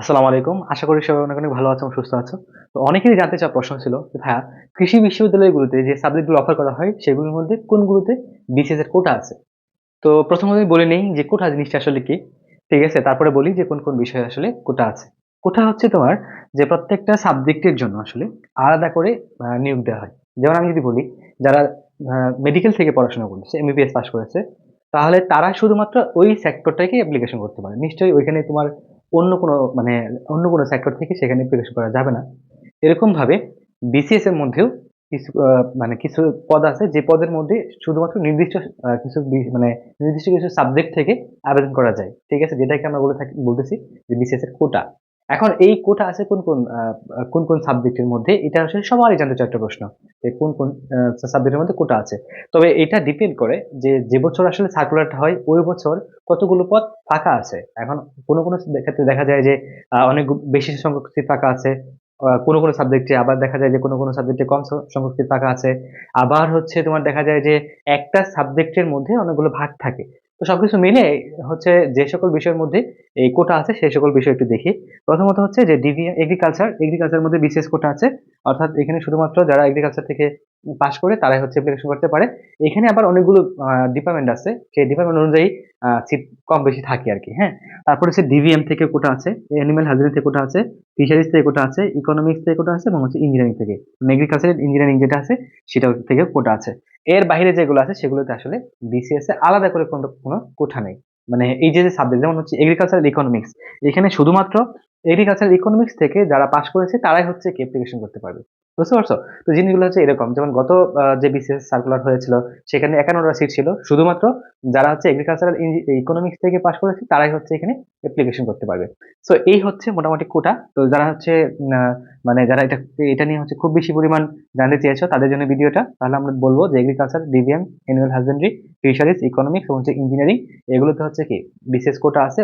আসসালামু আলাইকুম। আশা করি সবাই অনেক অনেক ভালো আছো সুস্থ আছো। তো অনেকেরই জানতে চাওয়া প্রশ্ন ছিল ভাইয়া, কৃষি বিশ্ববিদ্যালয়গুলোতে যে সাবজেক্টগুলো অফার করা হয়, সেগুলোর মধ্যে কোনগুলোতে বিসিএস এর কোটা আছে? তো প্রথমত আমি বলে নেই যে কোটা জিনিসটা আসলে কি। ঠিক আছে, তারপরে বলি যে কোন কোন বিষয়ে আসলে কোটা আছে। কোটা হচ্ছে তোমার যে প্রত্যেকটা সাবজেক্টের জন্য আসলে আলাদা করে নিয়োগ দেওয়া হয়। যেমন আমি যদি বলি, যারা মেডিকেল থেকে পড়াশোনা করেছে এমবিবিএস পাস করেছে, তাহলে তারা শুধুমাত্র ওই সেক্টরটাকে অ্যাপ্লিকেশন করতে পারে। নিশ্চয়ই ওইখানে তোমার অন্য কোনো মানে অন্য কোনো সেক্টর থেকে সেখানে প্রবেশ করা যাবে না। এরকমভাবে বিসিএস এর মধ্যেও কিছু মানে কিছু পদ আছে, যে পদের মধ্যে শুধুমাত্র নির্দিষ্ট কিছু মানে নির্দিষ্ট কিছু সাবজেক্ট থেকে আবেদন করা যায়। ঠিক আছে? যেটাকে আমরা বলে থাকি, বলতেছি যে বিসিএস এর কোটা এখন এই কোটা আছে কোন কোন কোন কোন সাবজেক্টের মধ্যে? এটা আসলে সবারই জানতে চাই একটা প্রশ্ন। যে কোন কোন সাবজেক্টের মধ্যে কোটা আছে। তবে এটা ডিপেন্ড করে যে যে বছর আসলে সার্কুলারটা হয়, ওই বছর কতগুলো পদ ফাঁকা আছে। এখন কোনো কোনো ক্ষেত্রে দেখা যায় যে অনেক বেশি সংখ্যক সিট ফাঁকা আছে। কোনো কোনো সাবজেক্টে আবার দেখা যায় যে, কোনো কোনো সাবজেক্টে কম সংখ্যক সিট ফাঁকা আছে। আবার হচ্ছে তোমার দেখা যায় যে, একটা সাবজেক্টের মধ্যে অনেকগুলো ভাগ থাকে। তো সবকিছু মিলে হচ্ছে যে সকল বিষয়ের মধ্যে এই কোটা আছে সেই সকল বিষয় একটু দেখি। প্রথমত হচ্ছে যে ডিভি এগ্রিকালচার এগ্রিকালচারের মধ্যে বিশেষ কোটা আছে। অর্থাৎ এখানে শুধুমাত্র যারা এগ্রিকালচার থেকে পাশ করে তারাই হচ্ছে অ্যাপ্লিকেশন করতে পারে। এখানে আবার অনেকগুলো ডিপার্টমেন্ট আছে। সেই ডিপার্টমেন্ট অনুযায়ী সিট কম বেশি থাকে আর কি হ্যাঁ? তারপরে হচ্ছে ডিভিএম থেকে কোটা আছে অ্যানিমেল হাজবেন্ডারি থেকে কোটা আছে ফিশারিজ থেকে কোটা আছে ইকোনমিক্স থেকে কোটা আছে এবং হচ্ছে ইঞ্জিনিয়ারিং থেকে। এগ্রিকালচার ইঞ্জিনিয়ারিং যেটা আছে সেটা থেকে কোটা আছে। এর বাইরে যেগুলো আছে, সেগুলোতে আসলে বিসিএস এ আলাদা করে কোনো কোনো কোঠা নেই। মানে এই যে সাবজেক্ট যেমন হচ্ছে এগ্রিকালচার ইকোনমিক্স এখানে শুধুমাত্র এগ্রিকালচার ইকোনমিক্স থেকে যারা পাশ করেছে, তারাই হচ্ছে কি অ্যাপ্লিকেশন করতে পারবে। বুঝতে পারছ? তো জিনিসগুলো হচ্ছে এরকম। যেমন গত যে বিসিএস সার্কুলার হয়েছিল, সেখানে একান্নটা সিট ছিল। শুধুমাত্র যারা হচ্ছে এগ্রিকালচারাল ইকোনমিক্স থেকে পাশ করেছে, তারাই হচ্ছে এখানে অ্যাপ্লিকেশন করতে পারবে। সো এই হচ্ছে মোটামুটি কোটা। তো যারা হচ্ছে মানে যারা এটা এটা নিয়ে হচ্ছে খুব বেশি পরিমাণ জানতে চেয়েছো, তাদের জন্য ভিডিওটা, তাহলে আমরা বলব যে agriculture DVM animal husbandry fisheries economics এবং হচ্ছে ইঞ্জিনিয়ারিং এগুলোতে হচ্ছে কি বিশেষ কোটা আছে।